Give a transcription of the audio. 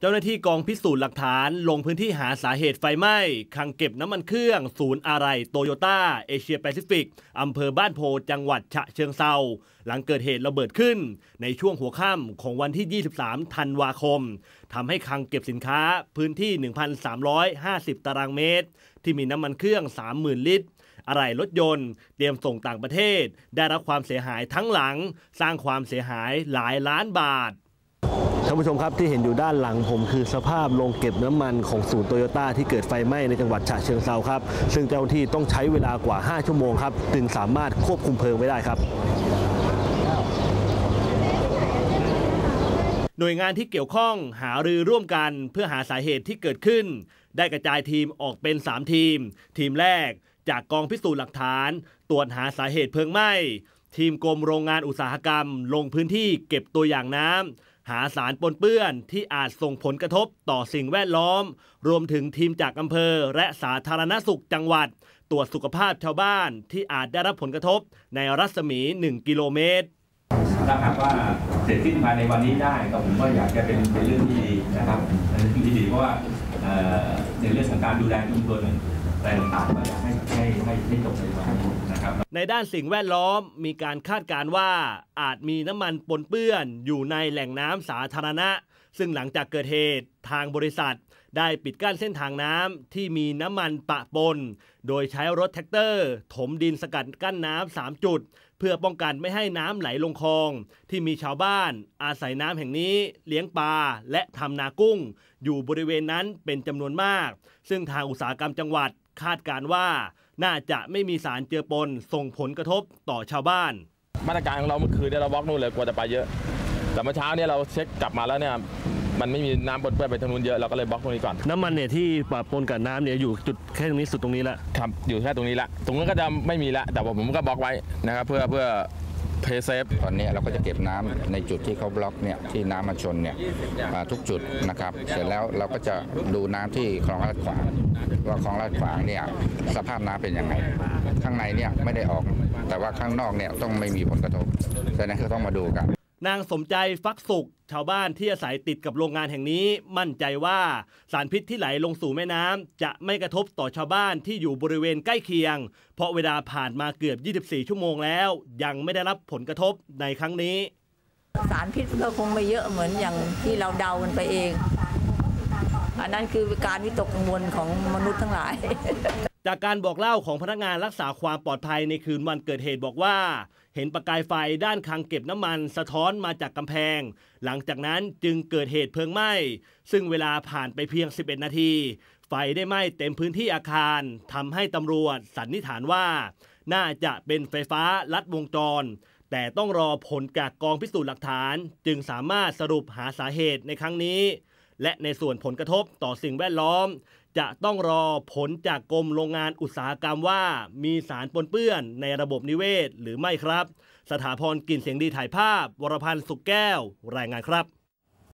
เจ้าหน้าที่กองพิสูจน์หลักฐานลงพื้นที่หาสาเหตุไฟไหม้คังเก็บน้ำมันเครื่อง ศูนย์อะไรโตโยต้า เอเชียแปซิฟิกอำเภอบ้านโพจังหวัดฉะเชิงเซาหลังเกิดเหตุระเบิดขึ้น ในช่วงหัวค่ำของวันที่ 23 ธันวาคมทำให้คังเก็บสินค้าพื้นที่ 1,350 ตารางเมตร ที่มีน้ำมันเครื่อง 30,000 ลิตรอะไรรถยนต์ เตรียมส่งต่างประเทศ ได้รับความเสียหายทั้งหลัง สร้างความเสียหายหลายล้านบาท ท่านผู้ชมครับที่เห็นอยู่ด้านหลังผมคือสภาพโรงเก็บน้ำมันของศูนย์โตโยต้าที่เกิดไฟไหม้ในจังหวัดฉะเชิงเซาครับ ซึ่งเจ้าหน้าที่ต้องใช้เวลากว่า 5 ชั่วโมงครับจึงสามารถควบคุมเพลิงไว้ได้ครับหน่วยงานที่เกี่ยวข้องหารือร่วมกันเพื่อหาสาเหตุที่เกิดขึ้น ได้กระจายทีมออกเป็น 3 ทีม ทีมแรกจากกองพิสูจน์หลักฐาน ตรวจหาสาเหตุเพลิงไหม้ ทีมกรมโรงงานอุตสาหกรรม ลงพื้นที่เก็บตัวอย่างน้ำ หาสารปนเปื้อนที่อาจส่งผลกระทบต่อสิ่งแวดล้อม รวมถึงทีมจากอำเภอ และสาธารณสุขจังหวัด ตรวจสุขภาพชาวบ้านที่อาจได้รับผลกระทบในรัศมี 1 กิโลเมตรถ้าหากว่าเสร็จสิ้นภายในวันนี้ได้ก็ผมก็อยากจะเป็นเป็นเรื่องที่ดีนะครับเป็นเรื่องที่ดีเพราะว่าในเรื่องของการดูแลชุมชน อะไรต่างๆก็อยากให้ให้ให้ให้จบในวันนี้นะครับในด้านสิ่งแวดล้อมมีการคาดการว่าอาจมีน้ำมันปนเปื้อนอยู่ในแหล่งน้ำสาธารณะ ซึ่งหลังจากเกิดเหตุทางบริษัท ได้ปิดกั้นเส้นทางน้ำที่มีน้ำมันปะปน โดยใช้รถแท็กเตอร์ ถมดินสกัดกั้นน้ำสามจุด เพื่อป้องกันไม่ให้น้ำไหลลงคลอง ที่มีชาวบ้าน อาศัยน้ำแห่งนี้ เลี้ยงปลาและทำนากุ้ง อยู่บริเวณนั้นเป็นจำนวนมาก ซึ่งทางอุตสาหกรรมจังหวัดคาดการว่า น่าจะไม่มีสารเจือปนส่งผลกระทบต่อชาวบ้าน มาตรการของเราเมื่อคืนเราบล็อกนู่นเลยกลัวจะไปเยอะ แต่เมื่อเช้าเนี่ยเราเช็คกลับมาแล้วเนี่ยมันไม่มีน้ำปนเปื้อนไปทางนู้นเยอะเราก็เลยบล็อกตรงนี้ก่อน น้ำมันเนี่ยที่ปะปนกับน้ำเนี่ยอยู่จุดแค่ตรงนี้สุดตรงนี้ละครับอยู่แค่ตรงนี้ละตรงนั้นก็จะไม่มีละแต่ว่าผมก็บล็อกไว้นะครับเพื่อเพื่อเพย์เซฟตอนนี้เราก็จะเก็บน้ำในจุดที่เขาบล็อกเนี่ยที่น้ำมาชนเนี่ยอ่าทุกจุดนะครับ เสร็จแล้วเราก็จะดูน้ำที่คลองลาดขวางว่าคลองลาดขวางเนี่ยสภาพน้ำเป็นยังไง ข้างในเนี่ยไม่ได้ออก แต่ว่าข้างนอกเนี่ยต้องไม่มีผลกระทบดังนั้นก็ต้องมาดูกัน นางสมใจฟักสุขชาวบ้านที่อาศัยติดกับโรงงานแห่งนี้ มั่นใจว่าสารพิษที่ไหลลงสู่แม่น้ำจะไม่กระทบต่อชาวบ้านที่อยู่บริเวณใกล้เคียง เพราะเวลาผ่านมาเกือบ 24 ชั่วโมงแล้ว ยังไม่ได้รับผลกระทบในครั้งนี้ สารพิษก็คงไม่เยอะเหมือนอย่างที่เราเดากันไปเอง อันนั้นคือการวิตกกังวลของมนุษย์ทั้งหลายจากการบอกเล่าของพนักงานรักษาความปลอดภัยในคืนวันเกิดเหตุบอกว่า เห็นประกายไฟด้านคลังเก็บน้ำมันสะท้อนมาจากกำแพง หลังจากนั้นจึงเกิดเหตุเพลิงไหม้ ซึ่งเวลาผ่านไปเพียง 11 นาที ไฟได้ไหม้เต็มพื้นที่อาคารทำให้ตำรวจสันนิษฐานว่า น่าจะเป็นไฟฟ้าลัดวงจร แต่ต้องรอผลจากกองพิสูจน์หลักฐาน จึงสามารถสรุปหาสาเหตุในครั้งนี้ และในส่วนผลกระทบต่อสิ่งแวดล้อม จะต้องรอผลจากกรมโรงงานอุตสาหกรรมว่า มีสารปนเปื้อนในระบบนิเวศหรือไม่ครับ สถาพรกินเสียงดีถ่ายภาพ วรพันธ์สุกแก้ว รายงานครับ